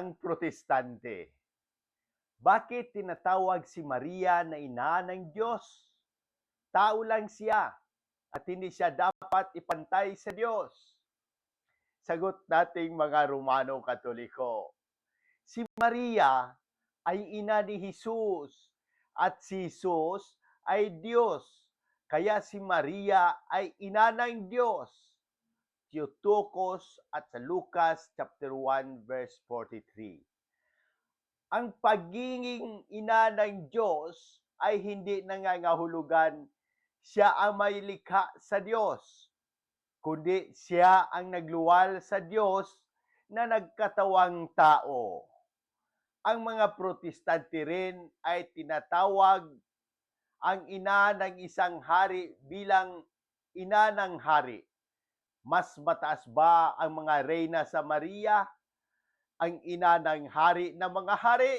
ng protestante. Bakit tinatawag si Maria na ina ng Diyos? Tao lang siya at hindi siya dapat ipantay sa Diyos. Sagot nating mga Romano Katoliko. Si Maria ay ina ni Jesus at si Jesus ay Diyos. Kaya si Maria ay ina ng Diyos. Theotokos at sa Lucas chapter 1 verse 43. Ang pagiging ina ng Diyos ay hindi nangangahulugan siya ang may likha sa Diyos, kundi siya ang nagluwal sa Diyos na nagkatawang tao. Ang mga protestante rin ay tinatawag ang ina ng isang hari bilang ina ng hari. Mas mataas ba ang mga reyna sa Maria? Ang ina ng hari ng mga hari?